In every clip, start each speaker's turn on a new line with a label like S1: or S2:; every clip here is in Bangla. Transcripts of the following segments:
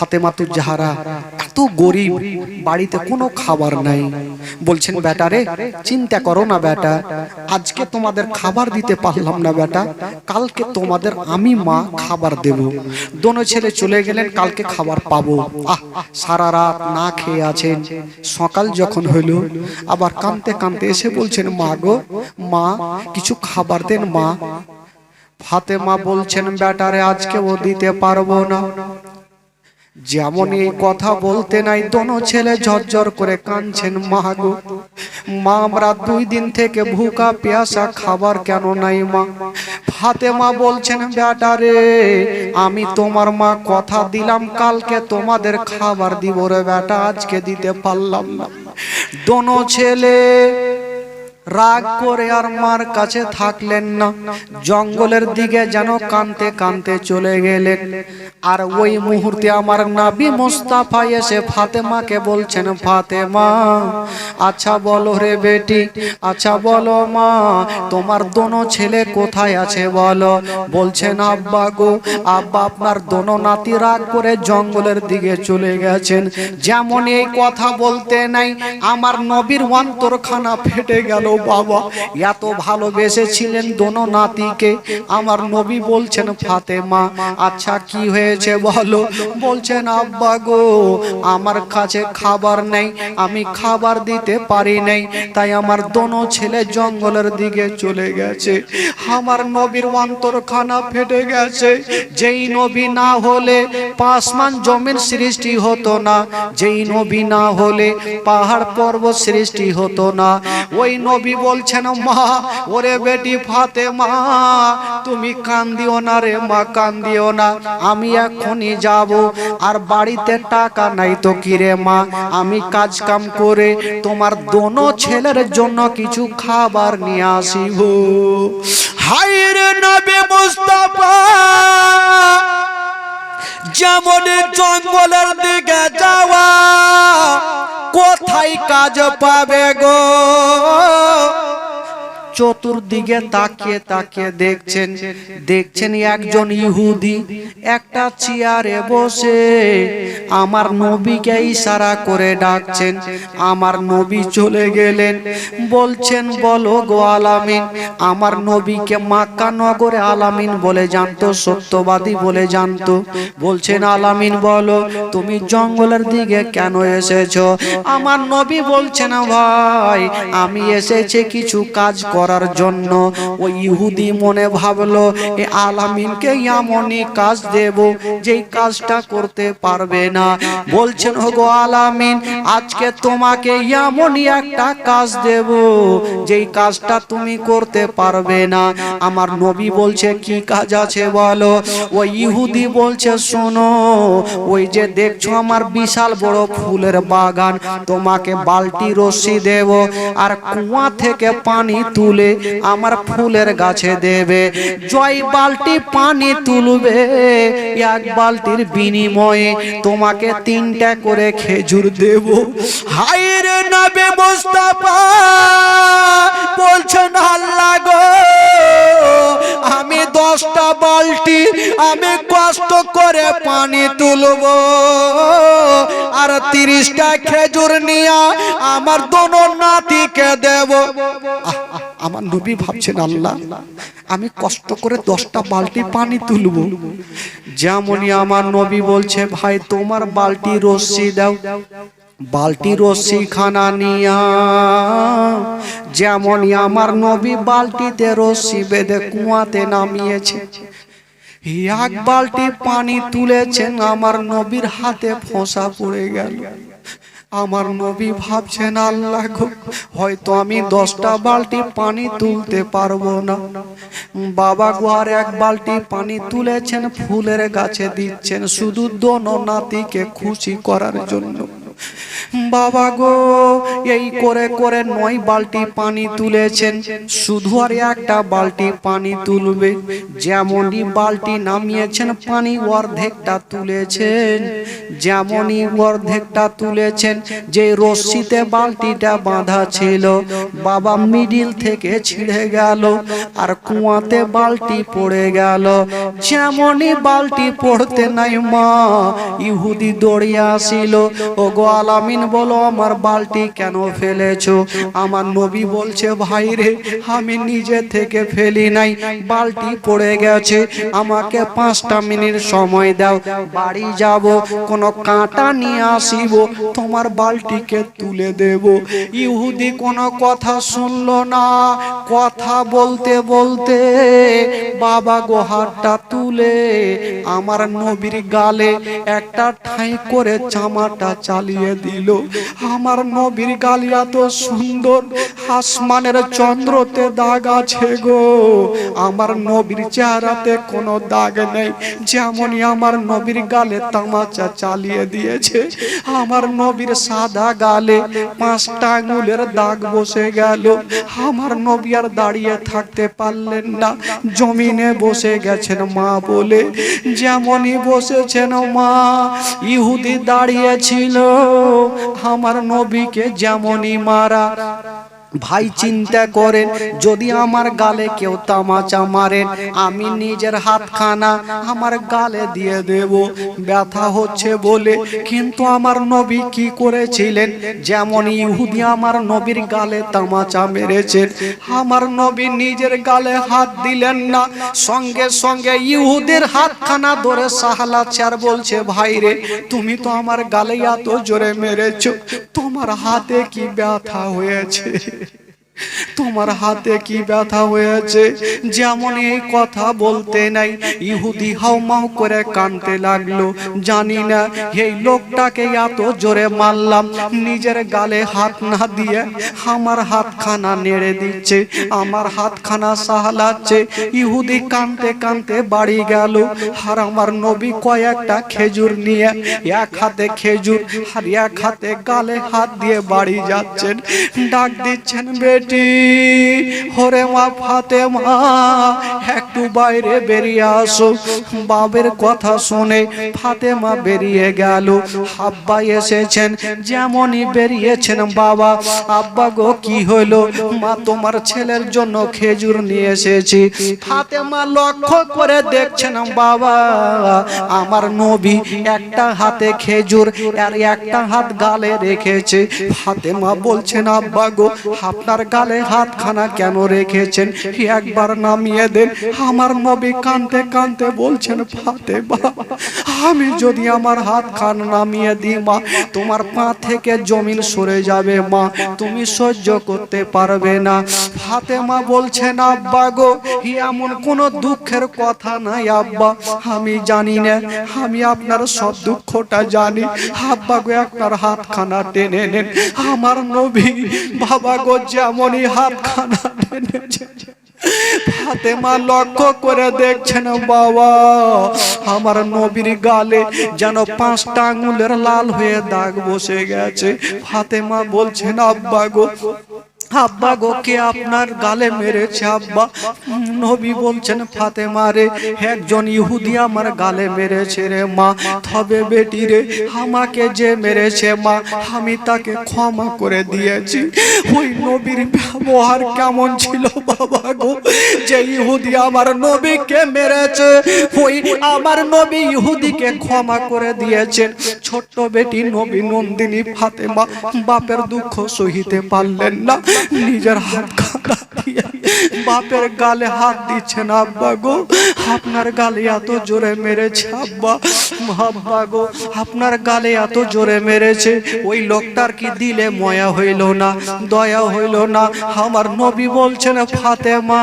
S1: ফাতেমাতুর জাহারা, এত গরিব, বাড়িতে কোনো খাবার নাই। বলছেন বেটারে চিন্তা করো না বেটা, আজকে তোমাদের খাবার দিতে পারলাম না বেটা, কালকে তোমাদের আমি মা খাবার দেব। দোনো ছেলে চলে গেলেন, কালকে খাবার পাবো। আহ, সারা রাত না খেয়ে আছেন। সকাল যখন হইল, আবার কানতে কানতে এসে বলছেন, মা গো, মা, কিছু খাবার দেন মা। ফাতেমা বলছেন বেটারে আজকে ও দিতে পারব না। যেমন এই কথা বলতে নাই দোনো ছেলে ঝরঝর করে কাঁদছেন মা গো। মা আমরা দুই দিন থেকে ভুকা পেয়াসা খাবার কেন নাই মা? ফাতেমা বলছেন বেটা রে আমি তোমার মা কথা দিলাম কালকে তোমাদের খাবার দিব রে বেটা আজকে দিতে পারলাম না। দোনো ছেলে রাগ করে আর মার কাছে থাকলেন না। জঙ্গলের দিকে যেন কানতে কানতে চলে গেলেন। আর ওই মুহূর্তে আমার নাবি মোস্তাফা এসে ফাতেমাকে বলছেন, ফাতেমা আচ্ছা বলো রে বেটি আচ্ছা বলো মা, তোমার দোনো ছেলে কোথায় আছে বলো? বলছেন, আব্বা গো, আব্বা আপনার দোনো নাতি রাগ করে জঙ্গলের দিকে চলে গেছেন। যেমন এই কথা বলতে নাই, আমার নবীর অন্তরখানা ফেটে গেল বাবা এত ভালোবেসেছিলেন দোনো নাতিকে। আমার নবী বলছেন, ফাতেমা আচ্ছা কি হয়েছে বলো? বলছেন, আব্বা গো, আমার কাছে খাবার নেই, আমি খাবার দিতে পারি নাই, তাই আমার দোনো ছেলে জঙ্গলের দিকে চলে গেছে। আমার নবীর অন্তরখানা ফেটে গেছে। যেই নবী না হলে পাসমান জমিন সৃষ্টি হতো না। যেই নবী না হলে পাহাড় পর্বত সৃষ্টি হতো না। ওই নবী বলছেন, মা, ওরে বেটি ফাতে মা তুমি কান্দিও না রে মা, কান্দিও না। আমি এখনই যাব, আর বাড়িতে টাকা নাই তো কিরে মা? আমি কাজ কাম করে তোমার দোনো ছেলের জন্য কিছু খাবার নিয়ে আসিব
S2: হাইরে নবী মুস্তাফা, যেমন জঙ্গলের দিকে কোথায় কাজ পাবে গো।
S1: চতুর্দিকে তাকিয়ে তাকিয়ে দেখছেন দেখছেন একজন ইহুদি একটা চেয়ারে বসে। আমার নবীকে ইশারা করে ডাকছেন, আমার নবী চলে গেলেন। বলছেন, বলো গো আলামিন, আমার নবীকে মাক্কা নগরে আলামিন বলে জানতো, সত্যবাদী বলে জানতো। বলছেন, আলামিন, বলো, তুমি জঙ্গলের দিকে কেন এসেছ? আমার নবী বলছেন, ভাই, আমি এসেছি কিছু কাজ করার জন্য। ওই ইহুদি মনে ভাবলো, এ আলামিনকে এমনই কাজ দেব যেই কাজটা করতে পারবে না। বলছেন গো আলামিন, আজকে তোমাকে এমনই একটা কাজ দেব যেই কাজটা তুমি করতে পারবে না। আমার নবী বলছে, কি কাজ আছে বলো? ওই ইহুদি বলছে, শোনো, ওই যে দেখছ আমার বিশাল বড় ফুলের বাগান, তোমাকে বালতি রশ্মি দেব, আর কুয়া থেকে পানি তুলে আমার ফুলের গাছে দেবে। জয় বালতি পানি তুলবে। এক বালতির বিনিময়ে তোমাকে তিনটা করে খেজুর দেব।
S2: হাইরে নবী মুস্তাফা, বলছেন আল্লাহ গো, আমি দশটা বালতি, আমি কষ্ট করে পানি তুলব আর তিরিশটা খেজুর নিয়ে আমার নাতিকে দেব।
S1: আমার নবী ভাবছেন, আল্লাহ, আমি কষ্ট করে দশটা বালতি পানি তুলব। যেমনই আমার নবী বলছে, ভাই, তোমার বালতি রশ্মি দাও। বালতি রশ্মি খানা নিয়া। যেমনই আমার নবী বালতিতে রশ্মি বেঁধে কুয়াতে নামিয়েছে এক বালতি পানি তুলেছেন, আমার নবীর হাতে ফোঁসা পড়ে গেল। আমার নবী ভাবছেন, আল্লাহ হয়তো আমি দশটা বালতি পানি তুলতে পারব না। বাবা গো, আর এক বালতি পানি তুলেছেন, ফুলের গাছে দিচ্ছেন, শুধু দোনো নাতিকে খুশি করার জন্য। বাবা গো, এই করে করে নয় বালতি পানি তুলেছেন। শুধু আর একটা বালতি পানি তুলবে। যেমনই বালতি নামিয়েছেন, পানি অর্ধেকটা তুলেছেন। যেমনই অর্ধেকটা তুলেছেন, যে রশ্মিতে বালতিটা বাঁধা ছিল, বাবা মিডিল থেকে ছিঁড়ে গেল, আর কুয়াতে বালতি পড়ে গেল। যেমনই বালতি পড়তে নাই মা, ইহুদি দৌড়িয়ে আসিল ও গো আলামিন বলো, আমার বালতি কেন ফেলেছো? আমার নবী বলছে, ভাই রে, আমি নিজে থেকে ফেলি নাই বালটি পড়ে গেছে, আমাকে পাঁচটা মিনিট সময় দাও, বাড়ি যাব, কোনো কাঁটা নিয়ে আসিব, তোমার বালটিকে তুলে দেব। ইহুদি কোনো কথা শুনলো না, কথা বলতে বলতে, বাবা গোহারটা তুলে। আমার নবীর গালে একটা ঠাঁই করে চামাটা চালিয়ে দিল। আমার নবীর গালি এত সুন্দর, আসমানের চন্দ্রতে দাগ আছে গো। আমার নবীর চেহারাতে কোনো দাগ নেই, যেমনই আমার নবীর গালে তামাচা চালিয়ে দিয়েছে। আমার নবীর সাদা গালে পাঁচটা আঙুলের দাগ বসে গেল। আমার নবী আর দাঁড়িয়ে থাকতে পারলেন না, জমিনে বসে গেছেন মা বলে। যেমনই বসেছেন মা, ইহুদি দাঁড়িয়েছিল আমার নবীকে যেমনই মারা ভাই চিন্তা করেন যদি আমার গালে কেউ তামাচা মারেন আমি নিজের হাতখানা আমার গালে দিয়ে দেব। ব্যথা হচ্ছে বলে কিন্তু আমার নবী কি করেছিলেন? যেমন ইহুদি আমার নবীর গালে তামাচা মেরেছেন আমার নবী নিজের গালে হাত দিলেন না। সঙ্গে সঙ্গে ইহুদের হাতখানা ধরে সাহালাচ্ছে আর বলছে ভাই রে তুমি তো আমার গালে এত জোরে মেরেছো তোমার হাতে কি ব্যথা হয়েছে? তোমার হাতে কি ব্যথা হয়েছে? যেমন এই কথা বলতে নাই। ইহুদি হাউমাউ করে কানতে লাগল। জানি না এই লোকটাকে এত জোরে মারলাম। নিজের গালে হাত না দিয়ে আমার হাতখানা নেড়ে দিচ্ছে। আমার হাতখানা সাহলাচ্ছে। ইহুদি কানতে কানতে বাড়ি গেল। আর আমার নবী কয়েকটা খেজুর নিয়ে এক হাতে খেজুর আর এক হাতে গালে হাত দিয়ে বাড়ি যাচ্ছেন। ডাক দিচ্ছেন, বেটি হরে মা ফাতে মা একটু বাইরে বেরিয়ে আসো। বাবের কথা শুনে ফাতেমা বেরিয়ে গেল। আব্বা এসেছেন, যেমনই বেরিয়েছেন বাবা। আব্বা গো, কি হলো? মা, তোমার ছেলের জন্য খেজুর নিয়ে এসেছি। ফাতেমা লক্ষ্য করে দেখছেন বাবা, আমার নবী একটা হাতে খেজুর আর একটা হাত গালে রেখেছে। ফাতেমা বলছেন, আব্বা গো, আপনার গালে হাতখানা কেন রেখেছেন? একবার নামিয়ে দেন। আমার নবী কানতে কানতে বলছেন, ফাতেমা, আমি যদি আমার হাত খান নামিয়ে দিই, মা, তোমার পা থেকে জমিন সরে যাবে, মা, তুমি সহ্য করতে পারবে না। ফাতেমা বলছেন আব্বা গো এমন কোনো দুঃখের কথা নাই, আব্বা। আমি জানি না, আমি আপনার সব দুঃখটা জানি। আব্বা গো, আপনার হাতখানা টেনে নেন। আমার নবী, বাবা গো যেমনই হাতখানা ফাতেমা লক্ষ্য করে দেখছেন, বাবা, আমার নবীর গালে যেন পাঁচটা আঙুলের লাল হয়ে দাগ বসে গেছে। ফাতেমা বলছেন, আব্বা গো আব্বা গো কে আপনার গালে মেরেছে আব্বা? নবী বলছেন ফাতেমা রে একজন ইহুদি আমার গালে মেরেছে রে মা। তবে বেটি রে আমাকে যে মেরেছে মা আমি তাকে ক্ষমা করে দিয়েছি। ওই নবীর ব্যবহার কেমন ছিল বাবা গো? যে ইহুদি আমার নবীকে মেরেছে ওই আমার নবী ইহুদিকে ক্ষমা করে দিয়েছেন ছোট্ট বেটি নবী নন্দিনী ফাতেমা বাপের দুঃখ সহিতে পারলেন না। নিজের হাত কাঁদা দিয়ে বাপের গালে হাত দিচ্ছেন আব্বা গো। আপনার গালে এত জোরে মেরেছে, আব্বা। আব্বা গো, আপনার গালে এত জোরে মেরেছে। ওই লোকটার কি দিলে ময়া হইল না, দয়া হইল না? আমার নবী বলছেন, ফাতেমা,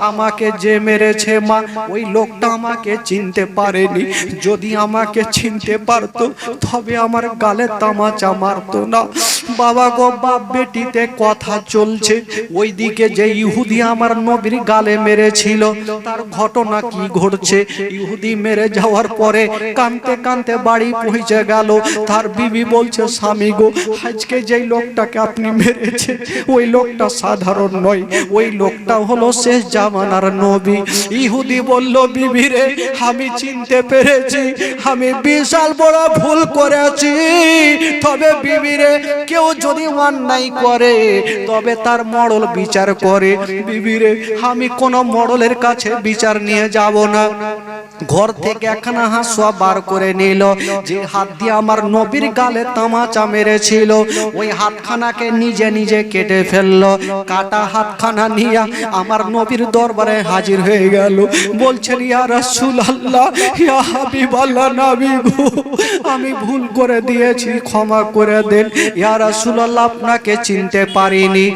S1: আমাকে যে মেরেছে, মা, ওই লোকটা আমাকে চিনতে পারেনি। যদি আমাকে চিনতে পারতো, তবে আমার গালে তামাচা মারতো না। বাবা গো, বাপ বেটিতে কথা চলছে। ওইদিকে যে ইহুদি আমার নবীর গালে মেরেছিল, তার ঘটনা কি ঘটছে? ইহুদি মেরে যাওয়ার পরে কানতে কানতে বাড়ি পৌঁছে গেল। তার বিবি বলছে, স্বামী গো, আজকে যেই লোকটাকে আপনি মেরেছে ওই লোকটা সাধারণ নয়। ওই লোকটা হলো শেষ জামানার নবী। ইহুদি বলল, বিবি রে, আমি চিনতে পেরেছি, আমি বিশাল বড় ভুল করেছি। তবে বিবি রে, কেউ যদি অন্যায় করে, তবে তার মডল বিচার করে বিবি রে আমি কোন মডলের কাছে বিচার নিয়ে যাব না। ঘর থেকে একখানা হাঁসুয়া বার করে নিল, যে হাত দিয়ে আমার নবীর গালে তামাচা মেরেছিল। ওই হাতখানাকে নিজে নিজে কেটে ফেলল, কাটা হাতখানা নিয়ে আমার নবীর দরবারে হাজির হয়ে গেল। বলছেন, ইয়া রাসূলুল্লাহ, ইয়া নবী গো, আমি ভুল করে দিয়েছি, ক্ষমা করে দেন। ইয়া রাসূলুল্লাহ, আপনাকে চিনতে পারিনি।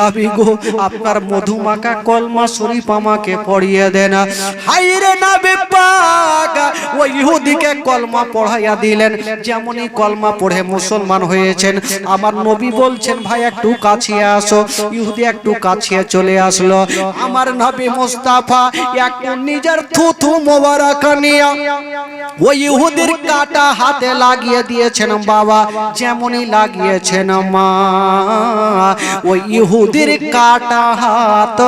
S1: নবী গো আপনার মধুমাকা কলমা শরীফ আমাকে পড়িয়ে দেন হাইরে নবী পাক, ওই ইহুদিকে কলমা পড়াইয়া দিলেন। যেমনই কলমা পড়ে মুসলমান হয়েছেন। আমার নবী বলছেন, ভাই, একটু কাছিয়ে আসো। ইহুদি একটু কাছিয়ে চলে আসলো। আমার নবী মুস্তাফা একটু নিজের থুথু মোবারক নিয়া ওই ইহুদির কাটা হাতে লাগিয়ে দিয়েছেন, বাবা, যেমনই লাগিয়েছেন মা। ওই ইহুদির কাটা হাত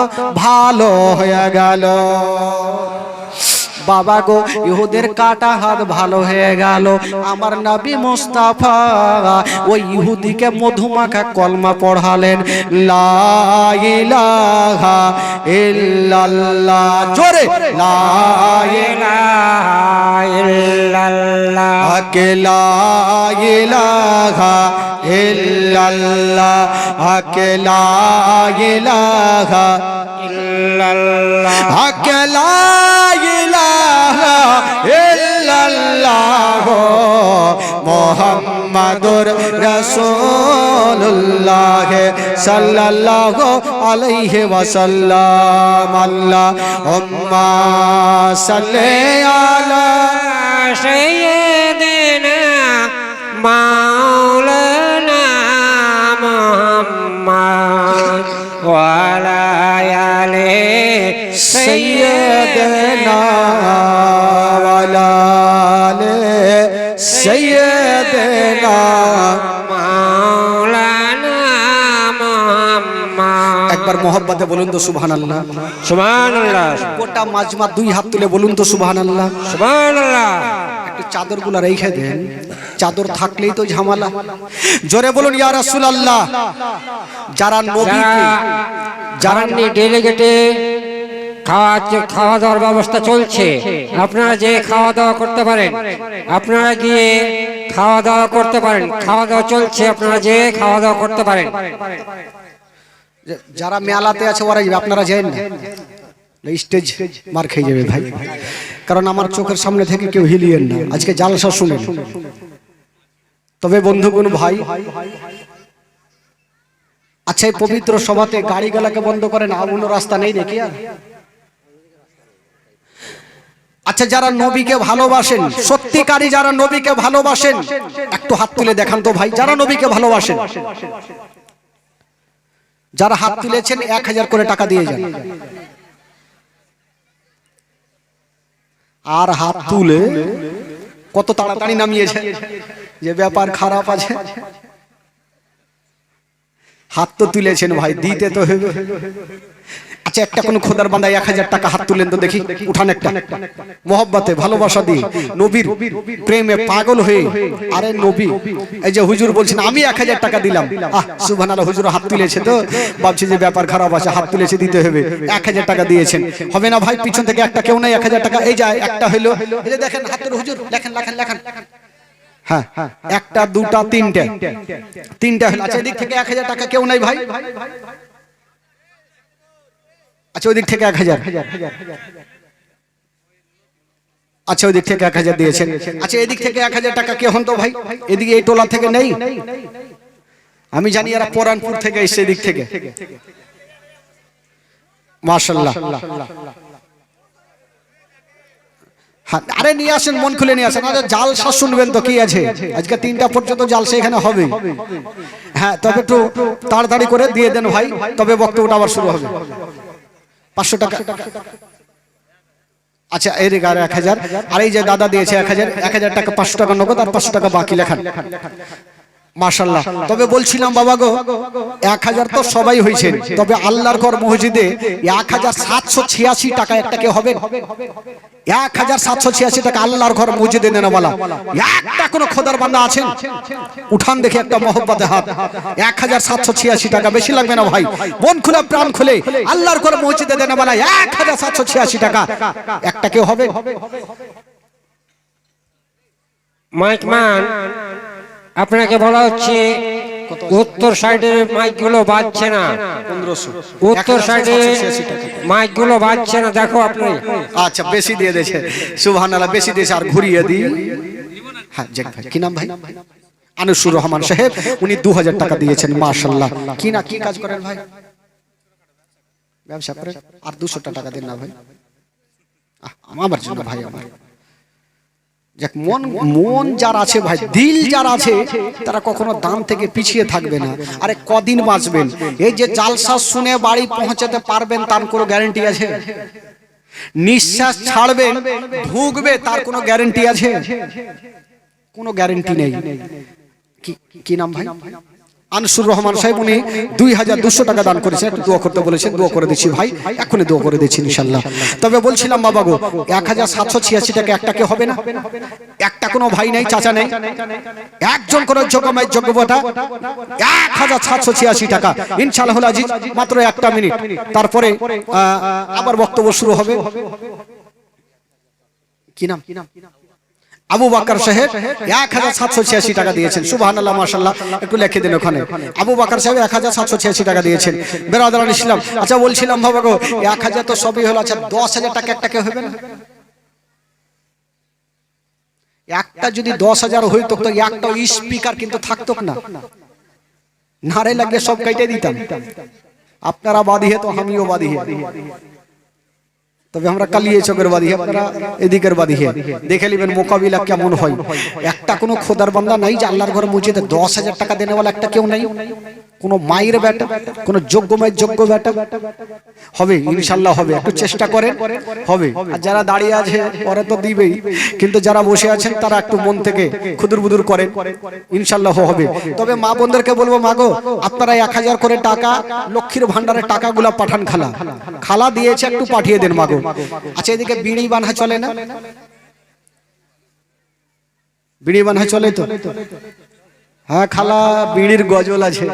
S1: ভালো হয়ে গেল। বাবা গো, ইহুদের কাটা হাত ভালো হয়ে গেল। আমার নবী মুস্তাফা, ওই ইহুদিকে মধুমাখা কলমা পড়ালেন। লা ইলাহা ইল্লাল্লাহ, জোরে। লা ইলাহা ইল্লাল্লাহ। কে লা ইলাহা ইল্লাল্লাহ কে লা ইলাহা ইল্লাল্লাহ। কে মোহাম্মদুর রসুল্লাহ সাল্লাল্লাহু আলাইহি ওয়াসাল্লাম। আল্লাহ উম্মা সাল্লি আলা
S3: সাইয়্যিদিনা মাওলানা মুহাম্মদ
S1: ওয়া আলা আলি সাইয়্যিদিনা
S3: সৈয়দনা মাওলানা
S1: একবার মোহাম্মতে বলুন তো সুবহান
S3: আল্লাহ সুবহান আল্লাহ
S1: গোটা মাজমা দুই হাত তুলে বলুন তো সুবহান
S3: আল্লাহ সুবহান
S1: আল্লাহ একটু চাদরগুলো রেখে দেন। চাদর থাকলেই তো ঝামালা। জোরে বলুন ইয়া রাসূলুল্লাহ। যারা নবী
S3: যারা ডেলিগেটে খাওয়া খাওয়া দাওয়ার ব্যবস্থা চলছে। আপনারা যে খাওয়া দাওয়া করতে পারেন আপনারা গিয়ে খাওয়া দাওয়া করতে পারেন। খাওয়া দাওয়া চলছে আপনারা যে খাওয়া দাওয়া করতে পারেন।
S1: যারা মেলাতে আছে ওরা যাবে, আপনারা যাবেন স্টেজ মার খেয়ে যাবে ভাই। কারণ আমার চোখের সামনে থেকে কেউ হিলিয়েন না। আজকে জালসা শুনেন। তবে বন্ধুগণ ভাই আচ্ছা এই পবিত্র সভাতে গাড়ি গালাকে বন্ধ করেন অন্য রাস্তা নেই নাকি আর? আচ্ছা যারা নবীকে ভালোবাসেন সত্যিকারী যারা নবীকে ভালোবাসেন, একটু হাত তুলে দেখান তো ভাই, যারা নবীকে ভালোবাসেন, যারা হাত তুলেছেন এক হাজার করে টাকা দিয়ে যান। আর হাত তুলে কত তাড়াতাড়ি নামিয়েছে যে ব্যাপার খারাপ আছে। হাত তো তুলেছেন ভাই, দিতে তো আচ্ছা একটা কোন খোদার বান্দা এক হাজার টাকা হাত তুলেন তো দেখি। উঠান একটা। মোহব্বতে, ভালোবাসা দিয়ে, নবীর প্রেমে পাগল হয়ে। আরে নবী, এই যে হুজুর বলছেন, আমি এক হাজার টাকা দিলাম। আহ আল্লাহ হুজুর হাত তুলেছে তো। ভাবছি যে ব্যাপার খারাপ আছে, হাত তুলেছে, দিতে হবে। এক হাজার টাকা দিয়েছেন। হবে না ভাই, পিছন থেকে একটা কেউ নাই, এক হাজার টাকা। এই যায় একটা হইল। এই যে দেখেন, হাতের হুজুর, লেখেন লেখেন লেখেন। হ্যাঁ একটা, দুটা, তিনটে। তিনটা হলো আচ্ছা এদিক থেকে এক হাজার টাকা কেউ নাই ভাই? আচ্ছা ওই দিক থেকে এক হাজার। আচ্ছা ওই দিক থেকে এক হাজার দিয়েছেন। আচ্ছা এদিক থেকে এক হাজার টাকা কে হন তো ভাই? এদিকে এই টোলা থেকে নেই? আমি জানি এরা পরানপুর থেকে এসছে এদিক থেকে। মাশাল্লাহ। হ্যাঁ, আরে নিয়ে আসেন মন খুলে নিয়ে আসেন। আরে জালসা শুনবেন তো কি আছে? আজকে তিনটা পর্যন্ত জালসা এখানে হবে। হ্যাঁ তবে একটু তাড়াতাড়ি করে দিয়ে দেন ভাই তবে বক্তব্যটা আবার শুরু হবে। পাঁচশো টাকা। আচ্ছা এই রে আর এক হাজার আর এই যে দাদা দিয়েছে এক হাজার এক হাজার টাকা পাঁচশো টাকা নগদ আর পাঁচশো টাকা বাকি লেখান। মাশাল্লাহ তবে বলছিলাম বাবা গো এক হাজার তো সবাই হয়েছে তবে আল্লাহর ঘর মসজিদে এক হাজার সাতশো ছিয়াশি টাকা একটা কে হবে? এক হাজার সাতশো ছিয়াশি টাকা আল্লাহর ঘর মসজিদে নেনা বলা একটা কোনো খোদার বান্দা আছেন? উঠান দেখে একটা মহব্বতে হাত। এক হাজার সাতশো ছিয়াশি টাকা বেশি লাগবে না ভাই। মন খুলে প্রাণ খুলে আল্লাহর ঘর মসজিদে দেনা বলা এক হাজার সাতশো ছিয়াশি টাকা একটা কেউ হবে?
S3: মাইক ম্যান আপনাকে বলা হচ্ছে উত্তর সাইডের মাইকগুলো বাজছে না। উত্তর সাইডে মাইকগুলো বাজছে না দেখো আপনি।
S1: আচ্ছা বেশি দিয়ে দিয়েছে। সুবহান বেশি দিয়েছে আর ঘুরিয়ে দিই। হ্যাঁ জেক ভাই কি নাম ভাই? আনুসুর রহমান সাহেব উনি দু হাজার টাকা দিয়েছেন মাশাল্লাহ কি না কি কাজ করেন ভাই? ব্যবসা করেন আর দুশো টাকা দিন না ভাই? আমার জন্য ভাই আমার। যাক, মন মন যার আছে ভাই, দিল যার আছে, তারা কখনো দান থেকে পিছিয়ে থাকবে না। আরে কদিন বাঁচবেন? এই যে জালসা শুনে বাড়ি পৌঁছাতে পারবেন, তার কোনো গ্যারেন্টি আছে? নিঃশ্বাস ছাড়বেন, ভুগবে, তার কোনো গ্যারেন্টি আছে? কোনো গ্যারেন্টি নেই। কি- কি নাম ভাই? আনসুর রহমান সাহেব, উনি দুই হাজার দুশো টাকা দান করেছেন। একটু দোয়া করতে বলেছেন, দোয়া করে দিচ্ছি ভাই এখনই দোয়া করে দিচ্ছি ইনশাল্লাহ। তবে বলছিলাম, বাবা গো, এক হাজার সাতশো ছিয়াশি টাকা একটাকে হবে না? একটা কোনো ভাই নেই, চাচা নেই। একজন করে যোগ্যমায় যোগ্যতা এক হাজার সাতশো ছিয়াশি টাকা। ইনশাল্লাহ আজিজ মাত্র একটা মিনিট। তারপরে আবার বক্তব্য শুরু হবে। কি নাম কি নাম? আবু বাকর সাহেব এক হাজার সাতশো ছিয়াশি টাকা দিয়েছেন। সুবাহ আল্লাহ মাসাল্লাহ একটু লিখে দিন ওখানে। আবু বাকর সাহেব এক হাজার সাতশো ছিয়াশি টাকা দিয়েছেন। বেরাদান ইসলাম। আচ্ছা বলছিলাম বাবা গো এক হাজার তো সবই হলো। আচ্ছা দশ হাজার টাকা একটা কেউ হবে না? একটা যদি দশ হাজার হইতো তো একটা স্পিকার কিন্তু থাকতো না। নারে লাগলে সব কেটে দিতাম। আপনারা বাদী হে তো আমিও বাদী হে। তবে আমরা কালিয়ে চকের বাদী আপনারা এদিকের বাদী হে। দেখে নেবেন মোকাবিলা কেমন হয়। একটা কোনো খোদার বান্দা নাই যে আল্লাহর ঘরে মসজিদে দশ হাজার টাকা দেনেওয়ালা একটা কেউ নাই। কোনো মায়ের বেটা কোনো যোগ্য মায়ের যোগ্য বেটা হবে ইনশাল্লাহ হবে, একটু চেষ্টা করেন। হবে। আর যারা দাঁড়িয়ে আছে, পরে তো দিবেই। কিন্তু যারা বসে আছেন, তারা একটু মন থেকে খুদুর বুদুর করেন। ইনশাল্লাহ হবে। তবে মা বোনদেরকে বলব মাগো আপনারা এক হাজার করে টাকা, লক্ষ্মীর ভান্ডারের টাকাগুলা পাঠান খালা। খালা দিয়েছে, একটু পাঠিয়ে দেন মাগো আচ্ছা এদিকে বিড়ি বানহা চলে না? বিড়ি বানহা চলে তো? হ্যাঁ খালা বিড়ির গজল আছে।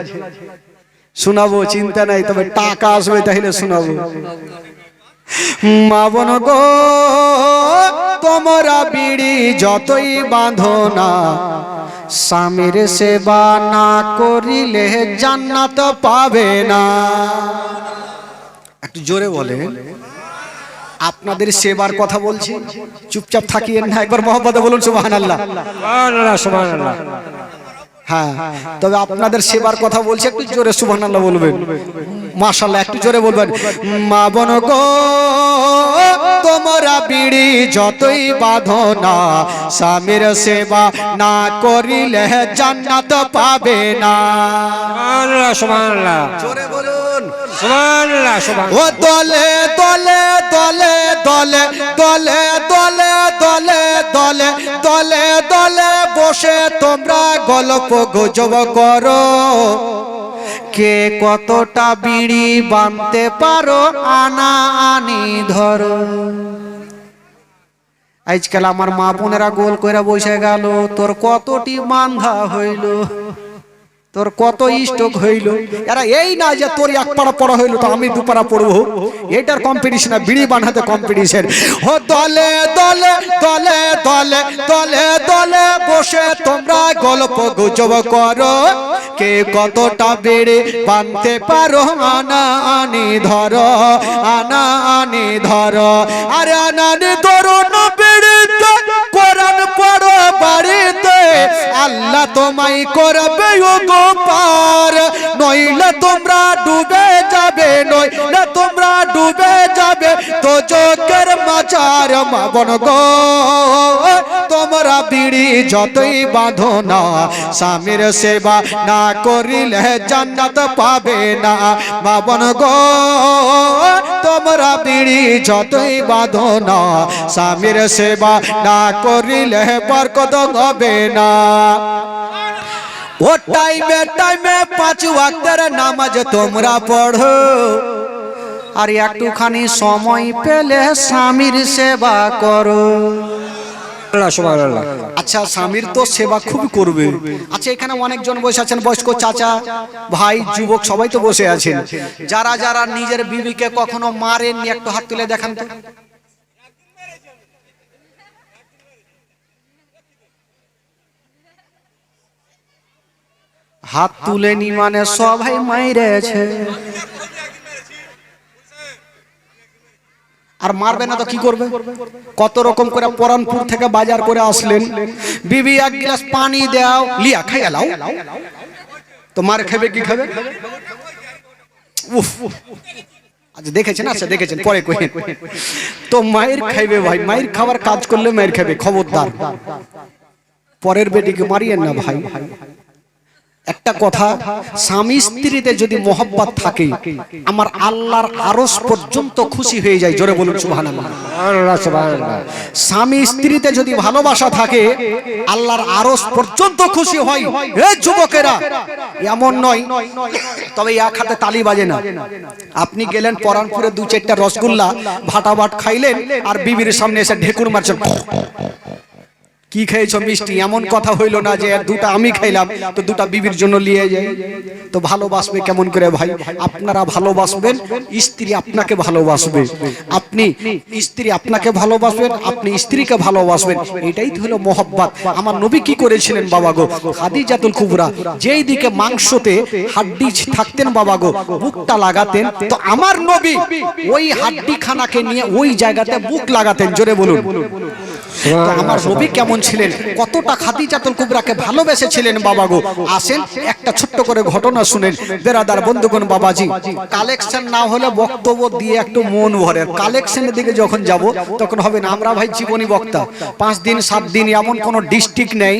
S1: শোনাবো চিন্তা নাই তবে টাকা আসবে তাহলে শোনাবো। মা বোন গো তোমরা বিড়ি যতই বাঁধো না স্বামীর সেবা না করিলে জান্নাত পাবে না। একটু জোরে বলে আপনাদের সেবার কথা বলছি। চুপচাপ থাকিয়েন না একবার মহব্বতে বলুন সুবাহান আল্লাহ। হ্যাঁ তবে আপনাদের সেবার কথা বলছি একটু জোরে সুবাহান আল্লাহ বলবেন। মাশাআল্লাহ একটু জোরে বলবেন মা বোন গো তোমরা বিড়ি যতই বাঁধো না স্বামীর সেবা না করিলে জান্নাত পাবে না। জোরে বলুন। ও দলে দলে দলে দলে দলে দলে দলে দলে দলে দলে বসে তোমরা গল্প গুজব করো কে কতটা বিড়ি বানতে পারো, আনা, আনি, ধরো। আজকাল আমার মা বোনেরা গোল কইরা বসে গেল, তোর কতটি মান্ধা হইল, তোর কত স্টক হইল। এরা এই না যে তোর এক পাড়া পড়া হইল, তো আমি দুপাড়া পড়ব। এটার কম্পিটিশন বিড়ি বানাতে কম্পিটিশন ও দলে দলে দলে বসে তোমরা গল্প গুজব করো। কে কতটা বেড়ে বানতে পারো, আনা আনি ধরো, আনা আনি ধরো। আরে আনানি ধরো, না বেড়েতে কোরআন পড়ো বাড়িতে।
S2: আল্লাহ তোমায় করবে ও গোপার নইলে তোমরা ডুবে যাবে, নইলে তোমরা ডুবে যাবে। তো চোখের মাচার মাবন গো, তোমরা বিড়ি যতই বাঁধো না, স্বামীর সেবা না করিলে জান্নাত পাবে না। মাবন গো, তোমরা বিড়ি যতই বাঁধো না, স্বামীর সেবা না করিলে বরকত হবে না। ও টাইমে টাইমে পাঁচ ওয়াক্তের নামাজ তোমরা পড়ো।
S1: আর একটুখানি সময় পেলে স্বামীর সেবা করো। আচ্ছা স্বামীর তো সেবা খুব করবে। আচ্ছা এখানে অনেকজন বসে আছেন বয়স্ক চাচা ভাই যুবক সবাই তো বসে আছেন। যারা যারা নিজের বিবিকে কখনো মারেননি একটু হাত তুলে দেখান তো। হাত তুলে নি মানে সবাই মাইরেছে। আর মারবে না তো কি করবে? কত রকম করে পরানপুর থেকে বাজার করে আসলেন। বিবি, এক গ্লাস পানি দাও। লিয়া খাই এলাও তো মার খাবে কি খাবে? উফ। আচ্ছা দেখেছেন? আচ্ছা দেখেছেন। পরে কই। তো মায়ের খাইবে ভাই। মায়ের খাবার কাজ করলে মায়ের খাবে খবরদার। পরের বেটিকে মারিয়েন না ভাই ভাই। একটা কথা স্বামী স্ত্রীতে যদি মোহব্বত থাকে আমার আল্লাহর আরস পর্যন্ত খুশি হয়ে যায়। জোরে বলুন স্বামী স্ত্রীতে যদি ভালোবাসা থাকে আল্লাহর আরস পর্যন্ত খুশি হয়। যুবকেরা এমন নয় তবে এক হাতে তালি বাজে না। আপনি গেলেন পরানপুরে দু চারটা রসগোল্লা ভাটাভাট খাইলেন আর বিবির সামনে এসে ঢেকুর মারছেন। কি খেয়েছো মিষ্টি? এমন কথা হইল না যে দুটা আমি খাইলাম তো দুটা বিবির জন্য নিয়ে যাই। তো ভালোবাসবে কেমন করে ভাই? আপনারা ভালোবাসবেন স্ত্রী আপনাকে ভালোবাসবে। আপনি স্ত্রী আপনাকে ভালোবাসবেন আপনি স্ত্রীকে ভালোবাসবেন। এটাই তো হলো মোহব্বত। আমার নবী কি করেছিলেন বাবা গো? খাদিজাতুল কুবরা যেই দিকে মাংসতে হাড্ডি থাকতেন বাবা গো বুকটা লাগাতেন তো আমার নবী ওই হাড্ডি খানাকে নিয়ে ওই জায়গাতে বুক লাগাতেন। জোরে বলুন। আমার রবি কেমন ছিলেন? কতটা খাদিজাতুল কুবরাকে ভালোবেসেছিলেন বাবা গো? আসেন একটা ছোট্ট করে ঘটনা শুনেন। বেরাদার বন্ধুগণ বাবাজি কালেকশন না হলে বক্তব্য দিয়ে একটু মন ভরে কালেকশনের দিকে যখন যাব তখন হবে না আমরা ভাই জীবনী বক্তা। পাঁচ দিন সাত দিন এমন কোন ডিস্ট্রিক্ট নেই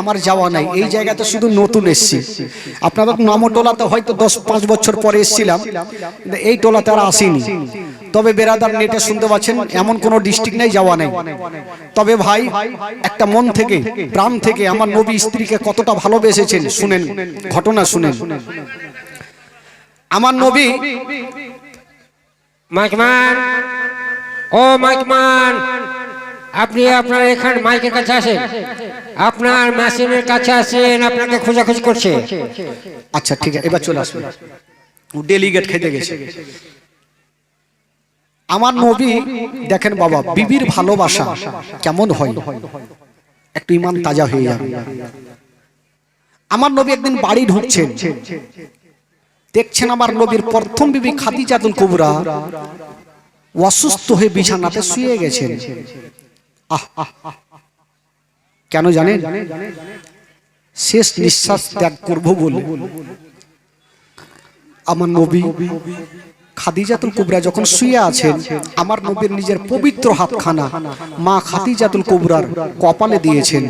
S1: আমার যাওয়া নাই। এই জায়গাতে শুধু নতুন এসছি। আপনাদের নামটোলাতে হয়তো দশ পাঁচ বছর পরে এসছিলাম এই টোলাতে আর আসিনি। তবে বেরাদার নেটে শুনতে পাচ্ছেন এমন কোন ডিস্ট্রিক্ট নেই যাওয়া নেই। তবে ভাই একটা মন থেকে প্রাণ থেকে আমার নবী স্ত্রীকে কতটা ভালোবেসেছেন শুনেন ঘটনা শুনেন। আমার নবী
S3: মাইকমান ও মাইকমান আপনি আপনার এখান মাইকের কাছে আসেন। আপনার মেশিনের কাছে আসেন আপনাকে খোঁজাখুঁজি করছে।
S1: আচ্ছা ঠিক আছে এবার চলে আসবে ও ডেলিগেট খেতে গেছে। আমার নবী দেখেন বাবা বিবির ভালোবাসা কেমন হয়? একটু ইমান তাজা হয়ে যাবে। আমার নবী একদিন বাড়ি ঢুকছেন। দেখছেন আমার নবীর প্রথম বিবি খাদিজাতুল কুবরা অসুস্থ হয়ে বিছানাতে শুয়ে গেছেন। আহ। কেন জানেন? শেষ নিঃশ্বাস ত্যাগ করব বলে। আমার নবী খাদিজাতুল কুবরা যখন শুয়ে আছেন, আমার নবীর নিজের পবিত্র হাতখানা মা খাদিজাতুল কুবরার কপালে দিয়েছেন।